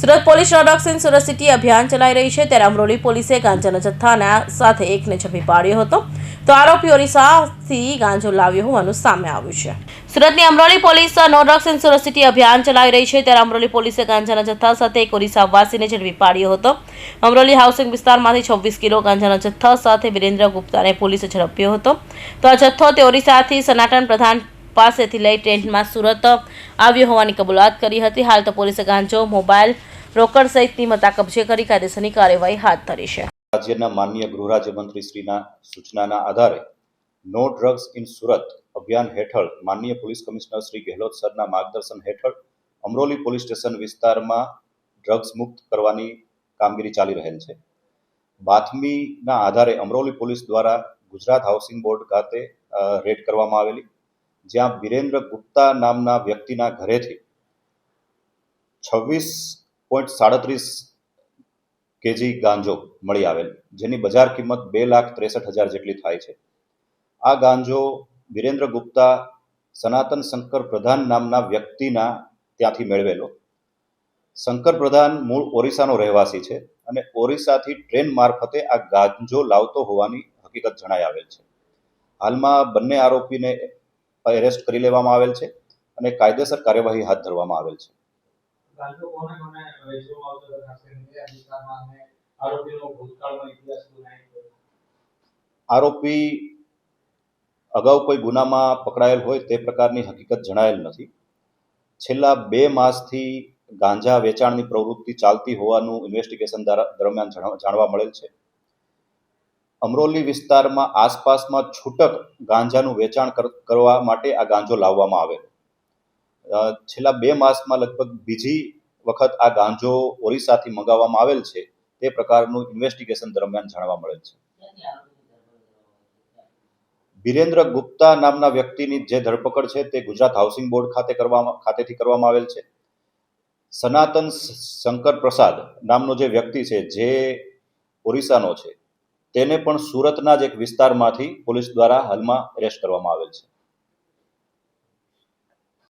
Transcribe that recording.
Surat police drugs in Surat city અભિયાન ચલાવી રહી છે. ત્યારે અમરોલી પોલીસે ગાંજાના જથ્થાના સાથે એકને ઝડપી પાડ્યો હતો. તો આરોપી ઓરિસ્સાથી ગાંજો લાવ્યો હોવાનું સામે આવ્યું છે. સુરતની અમરોલી પોલીસ નો ડ્રગ્સ સુરત સિટી અભિયાન ચલાવી રહી છે. ત્યારે અમરોલી પોલીસે ગાંજાના જથ્થા સાથે એક ઓરિસ્સા વાસીને ઝડપી પાડ્યો હતો. અમરોલી હાઉસિંગ વિસ્તારમાંથી છવ્વીસ કિલો ગાંજાના જથ્થા સાથે વિરેન્દ્ર ગુપ્તાને પોલીસે ઝડપ્યો હતો. તો આ જથ્થો તે ઓરિસ્સાથી સનાતન પ્રધાન પાસેથી લઈ ટ્રેનમાં સુરત આવ્યો હોવાની કબૂલાત કરી હતી. હાલ તો પોલીસે ગાંજો, મોબાઈલ, રોકડ સહિતની મતા કબજે કરી કાયદેસરની કાર્યવાહી હાથ ધરી છે. રાજ્યના માનનીય ગૃહરાજ્યમંત્રી શ્રીના સૂચનાના આધારે નો ડ્રગ્સ ઇન સુરત અભિયાન હેઠળ માન્ય પોલીસ કમિશનર શ્રી ગેહલોત સરના માર્ગદર્શન હેઠળ અમરોલી પોલીસ સ્ટેશન વિસ્તારમાં ડ્રગ્સ મુક્ત કરવાની કામગીરી ચાલી રહેલ છે. બાતમીના આધારે અમરોલી પોલીસ દ્વારા ગુજરાત હાઉસિંગ બોર્ડ ખાતે રેડ કરવામાં આવેલી જ્યાં વિરેન્દ્ર ગુપ્તા નામના વ્યક્તિના ઘરેથી છવ્વીસ પોઈન્ટ સાડત્રીસ કેજી ગાંજો મળી આવેલ, જેની બજાર કિંમત બે લાખ ત્રેસઠ હજાર જેટલી થાય છે. આ ગાંજો વિરેન્દ્ર ગુપ્તા સનાતન શંકર પ્રધાન નામના વ્યક્તિના ત્યાંથી મેળવેલો. શંકર પ્રધાન મૂળ ઓરિસ્સાનો રહેવાસી છે અને ઓરિસ્સાથી ટ્રેન મારફતે આ ગાંજો લાવતો હોવાની હકીકત જણાઈ આવેલ છે. હાલમાં બંને આરોપીને એરેસ્ટ કરી લેવામાં આવેલ છે અને કાયદેસર કાર્યવાહી હાથ ધરવામાં આવેલ છે. આરોપી અગાઉ કોઈ ગુનામાં પકડાયેલ હોય તે પ્રકારની હકીકત જણાયેલ નથી. છેલ્લા બે માસથી ગાંજા વેચાણની પ્રવૃત્તિ ચાલતી હોવાનું ઇન્વેસ્ટિગેશન દ્વારા દરમિયાન જાણવા મળેલ છે. અમરોલી વિસ્તારમાં આસપાસમાં છૂટક ગાંજાનું વેચાણ કર- કરવા માટે આ ગાંજો લાવવામાં આવે. છેલ્લા બે માસમાં લગભગ બીજી વખત આ ગાંજો ઓરિસ્સાથી મંગાવવામાં આવેલ છે. તે પ્રકારનું ઇન્વેસ્ટિગેશન દરમિયાન જાણવા મળેલ છે. વિરેન્દ્ર ગુપ્તા નામના વ્યક્તિની જે ધરપકડ છે તે ગુજરાત હાઉસિંગ બોર્ડ ખાતે કરવામાં, ખાતેથી કરવામાં આવેલ છે. સનાતન શંકર પ્રસાદ નામનો જે વ્યક્તિ છે જે ઓરિસ્સાનો છે તેને પણ સુરતના જ એક વિસ્તારમાંથી પોલીસ દ્વારા હાલમાં એરેસ્ટ કરવામાં આવેલ છે.